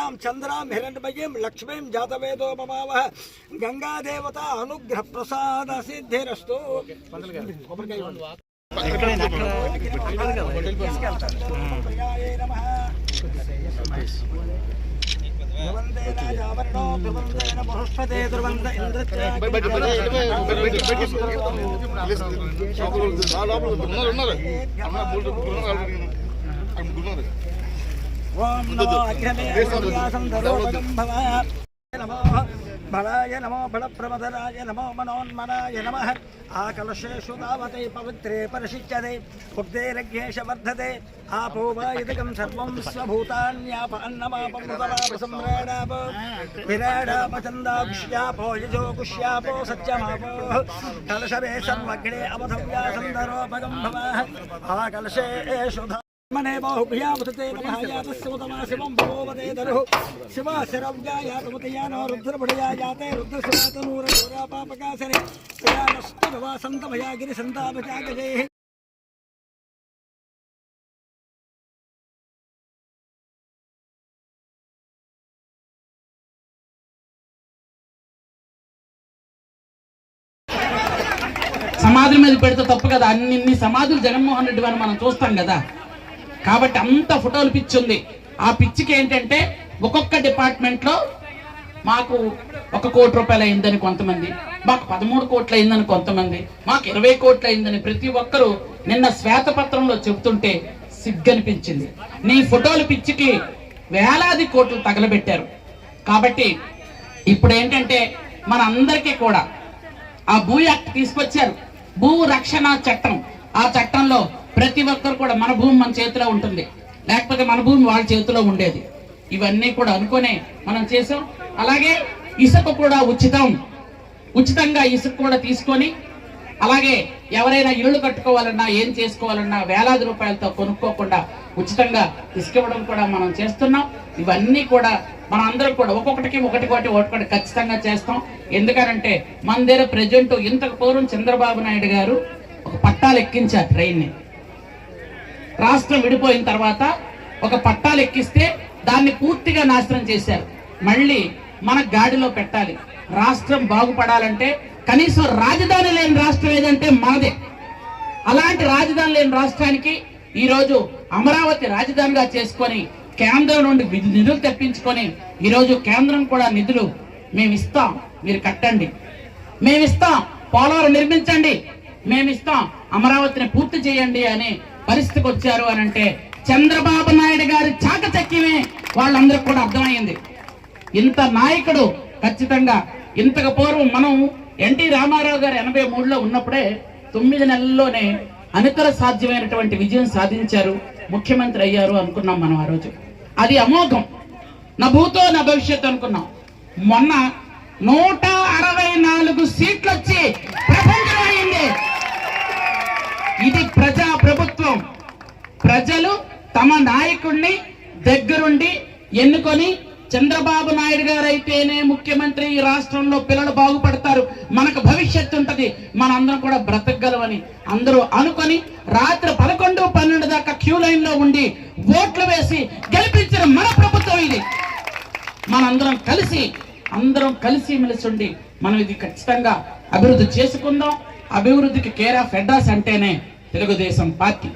సువర్ణరహితస్రజాం చంద్రాం హిరణ్మయీం లక్ష్మీం జాతవేదో మమావ గంగాదేవత అనుగ్రహ ప్రసాద సిద్ధిరస్తు ఉన్నారు. ఇవ్వండి. ॐ आकलशेषु तावते पवित्रे परिषिच्यते भुक्तेरघ्येश वर्धते आपोवायुधिकं सर्वं स्वभूतान्याप अन्नमापमृतवापसम्राडाप विराडापचन्दाक्ष्यापो यजो कुष्यापो सत्यमापो कलशवे सर्वग्णे अवधव्यासन्दरोपगं भवाः। आकलशेषु సమ్రాడాప విరాడాప చందాకుష్యాపో యజో కుష్యాపో సత్యమాపో కలశవే సర్వగ్నే అవధవ్యాసం ధరోపగం భవ ఆకలశేషు మనే బాహుభ్యాముతే నమః శివం భవోవదే దరుః శివాశరవ్యాయాతమతయానో రుద్రపడయాయాతే రుద్రశివాతనూరఘోరాపాపకాశనే ప్రయాణస్తుభవాసంతమయా గిరిసంతాపచాగజే సమాధుల మీద పెడితే తప్పు కదా? అన్ని ఇన్ని సమాధులు జగన్మోహన్ రెడ్డి వారిని మనం చూస్తాం కదా? కాబట్టి అంత ఫోటోలు పిచ్చి ఉంది. ఆ పిచ్చికి ఏంటంటే ఒక్కొక్క డిపార్ట్మెంట్లో మాకు ఒక కోటి రూపాయలు అయిందని కొంతమంది మాకు పదమూడు కోట్లు అయిందని కొంతమంది మాకు ఇరవై కోట్లు అయిందని ప్రతి ఒక్కరూ నిన్న శ్వేతపత్రంలో చెబుతుంటే సిగ్గనిపించింది. నీ ఫోటోలు పిచ్చికి వేలాది కోట్లు తగలబెట్టారు. కాబట్టి ఇప్పుడు ఏంటంటే మన అందరికీ కూడా ఆ భూ యాక్ట్ తీసుకొచ్చారు. భూ రక్షణ చట్టం. ఆ చట్టంలో ప్రతి ఒక్కరు కూడా మన భూమి మన చేతిలో ఉంటుంది. లేకపోతే మన భూమి వాళ్ళ చేతిలో ఉండేది. ఇవన్నీ కూడా అనుకునే మనం చేసాం అలాగే ఇసుక కూడా ఉచితం. ఉచితంగా ఇసుక కూడా తీసుకొని అలాగే ఎవరైనా ఇళ్ళు కట్టుకోవాలన్నా ఏం చేసుకోవాలన్నా వేలాది రూపాయలతో కొనుక్కోకుండా ఉచితంగా ఇసుకివ్వడం కూడా మనం చేస్తున్నాం. ఇవన్నీ కూడా మన అందరం కూడా ఒక్కొక్కటికి ఒకటి ఒకటి ఒకటి ఖచ్చితంగా చేస్తాం. ఎందుకనంటే మన దగ్గర ప్రజెంట్ ఇంతకు పూర్వం చంద్రబాబు నాయుడు గారు ఒక పట్టాలు ఎక్కించారు ట్రైన్ని. రాష్ట్రం విడిపోయిన తర్వాత ఒక పట్టాలు ఎక్కిస్తే దాన్ని పూర్తిగా నాశనం చేశారు. మళ్ళీ మన గాడిలో పెట్టాలి. రాష్ట్రం బాగుపడాలంటే కనీసం రాజధాని లేని రాష్ట్రం ఏదంటే మనదే. అలాంటి రాజధాని లేని రాష్ట్రానికి ఈ రోజు అమరావతి రాజధానిగా చేసుకొని కేంద్రం నుండి నిధులు తెప్పించుకొని ఈరోజు కేంద్రం కూడా నిధులు మేము ఇస్తాం మీరు కట్టండి. మేము ఇస్తాం పోలవరం నిర్మించండి. మేము ఇస్తాం అమరావతిని పూర్తి చేయండి అని పరిస్థితికి వచ్చారు అని అంటే చంద్రబాబు నాయుడు గారి చాకచక్యమే వాళ్ళందరికి కూడా అర్థమైంది. ఇంత నాయకుడు ఖచ్చితంగా ఇంతకు పూర్వం మనం ఎన్టీ రామారావు గారు ఎనభై మూడులో ఉన్నప్పుడే తొమ్మిది నెలల్లోనే అనితర సాధ్యమైనటువంటి విజయం సాధించారు ముఖ్యమంత్రి అయ్యారు అనుకున్నాం మనం ఆ రోజు. అది అమోఘం. నా భూతో నా భవిష్యత్తు అనుకున్నాం. మొన్న నూట అరవై నాలుగు సీట్లు వచ్చి ప్రపంచం అయింది. ఇది ప్రజ ప్రజలు తమ నాయకుడిని దగ్గరుండి ఎన్నుకొని చంద్రబాబు నాయుడు గారు అయితేనే ముఖ్యమంత్రి ఈ రాష్ట్రంలో పిల్లలు బాగుపడతారు. మనకు భవిష్యత్తు ఉంటుంది. మనందరం కూడా బ్రతకగలమని అందరూ అనుకొని రాత్రి పదకొండు పన్నెండు దాకా క్యూ లైన్లో ఉండి ఓట్లు వేసి గెలిపించిన మన ప్రభుత్వం ఇది. మనందరం కలిసి అందరం కలిసి మెలిసుండి మనం ఇది ఖచ్చితంగా అభివృద్ధి చేసుకుందాం. అభివృద్ధికి కేర్ ఆఫ్ అడ్రస్ అంటేనే తెలుగుదేశం పార్టీ.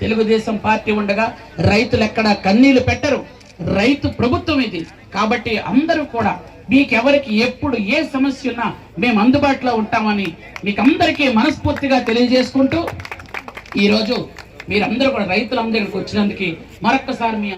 తెలుగుదేశం పార్టీ ఉండగా రైతులు ఎక్కడ కన్నీళ్ళు పెట్టరు. రైతు ప్రభుత్వం ఇది. కాబట్టి అందరూ కూడా మీకెవరికి ఎప్పుడు ఏ సమస్య ఉన్నా మేము అందుబాటులో ఉంటామని మీకు అందరికీ మనస్ఫూర్తిగా తెలియజేసుకుంటూ ఈరోజు మీరందరూ కూడా రైతులందరికీ వచ్చినందుకు మరొక్కసారి మీ